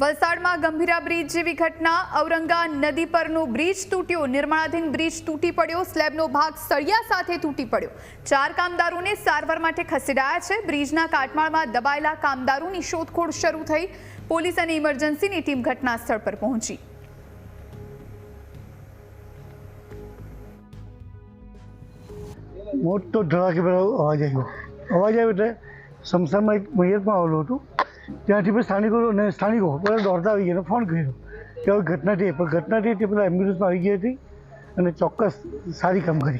વલસાડમાં ગંભીરા બ્રિજ જેવી ઘટના. ઔરંગા નદી પરનો બ્રિજ તૂટ્યો. નિર્માણાધીન બ્રિજ તૂટી પડ્યો. સ્લેબનો ભાગ સળિયા સાથે તૂટી પડ્યો. ચાર કામદારોને સારવાર માટે ખસેડાયા છે. બ્રિજના કાટમાળમાં દબાયેલા કામદારોની શોધખોળ શરૂ થઈ. પોલીસ અને ઇમરજન્સીની ટીમ ઘટના સ્થળ પર પહોંચી. મોટો ધડાકે અવાજ આવ્યો. અવાજ આવ્યો એટલે સમસામાં એક મૈયત આવેલું હતું. ત્યાંથી પછી સ્થાનિકો અને સ્થાનિકો બધા દોડતા આવી ગયા ફોન કર્યો કે હવે ઘટના થઈ પણ ઘટના થઈ તે બધા એમ્બ્યુલન્સમાં આવી ગઈ હતી અને ચોક્કસ સારી કામ કરી.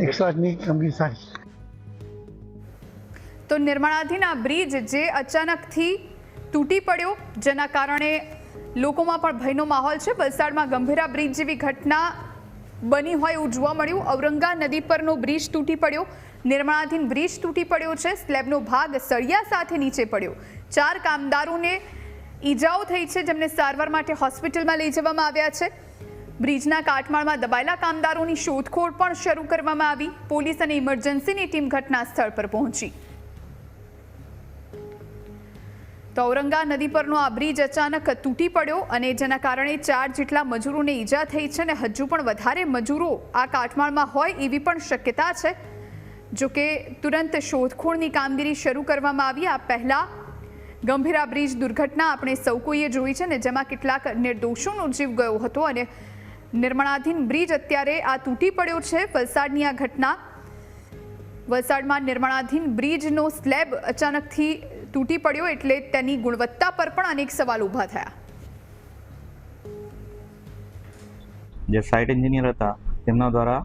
એકસો આઠની કામગીરી સારી. તો નિર્માણાધીન આ બ્રિજ જે અચાનકથી તૂટી પડ્યો, જેના કારણે લોકોમાં પણ ભયનો માહોલ છે. વલસાડમાં ગંભીરા બ્રિજ જેવી ઘટના બની હોય એવું જોવા મળ્યું. ઔરંગા નદી પરનો બ્રિજ તૂટી પડ્યો. નિર્માણાધીન બ્રિજ તૂટી પડ્યો છે. સ્લેબનો ભાગ સળિયા સાથે નીચે પડ્યો. ચાર કામદારોને ઈજાઓ થઈ છે જેમને સારવાર માટે હોસ્પિટલમાં લઈ જવામાં આવ્યા છે. બ્રિજના કાટમાળમાં દબાયેલા કામદારોની શોધખોળ પણ શરૂ કરવામાં આવી. પોલીસ અને ઇમરજન્સીની ટીમ ઘટના સ્થળ પર પહોંચી. તો ઔરંગા નદી પરનો આ બ્રિજ અચાનક તૂટી પડ્યો અને જેના કારણે ચાર જેટલા મજૂરોને ઈજા થઈ છે અને હજુ પણ વધારે મજૂરો આ કાટમાળમાં હોય એવી પણ શક્યતા છે. જો કે તુરંત શોધખોળની કામગીરી શરૂ કરવામાં આવી. આ પહેલાં ગંભીરા બ્રિજ દુર્ઘટના આપણે સૌ કોઈએ જોઈ છે ને જેમાં કેટલાક નિર્દોષોનો જીવ ગયો હતો અને નિર્માણાધીન બ્રિજ અત્યારે આ તૂટી પડ્યો છે. વલસાડની આ ઘટના વલસાડમાં નિર્માણાધીન બ્રિજનો સ્લેબ અચાનકથી તૂટી પડ્યો એટલે તેની ગુણવત્તા પર પણ અનેક સવાલ ઊભા થયા. જે સાઇટ એન્જિનિયર હતા, તેમના દ્વારા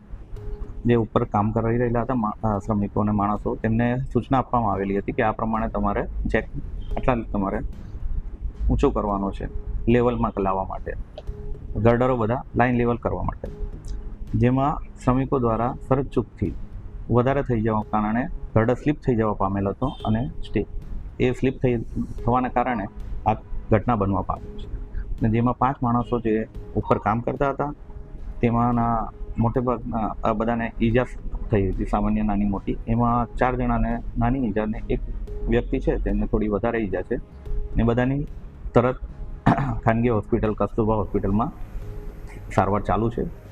જે ઉપર કામ કરી રહેલા હતા શ્રમિકો અને માણસો, તેમને સૂચના આપવામાં આવેલી હતી કે આ પ્રમાણે તમારે ચેક આટલા તમારે ઊંચો કરવાનો છે, લેવલમાં લાવવા માટે. ગર્ડરો બધા લાઇન લેવલ કરવા માટે. જેમાં શ્રમિકો દ્વારા ફરજ ચૂકથી વધારે થઈ જવા કારણે ગર્ડર સ્લીપ થઈ જવા પામેલો હતો અને સ્ટે એ સ્લીપ થઈ થવાના કારણે આ ઘટના બનવા પામી છે. અને જેમાં પાંચ માણસો જે ઉપર કામ કરતા હતા, તેમાંના મોટે ભાગના આ બધાને ઈજા થઈ હતી, સામાન્ય નાની મોટી. એમાં ચાર જણાને, નાની ઈજાને એક વ્યક્તિ છે, તેમને થોડી વધારે ઈજા છે. ને બધાની તરત ખાનગી હોસ્પિટલ, કસ્તુરબા હોસ્પિટલમાં સારવાર ચાલુ છે.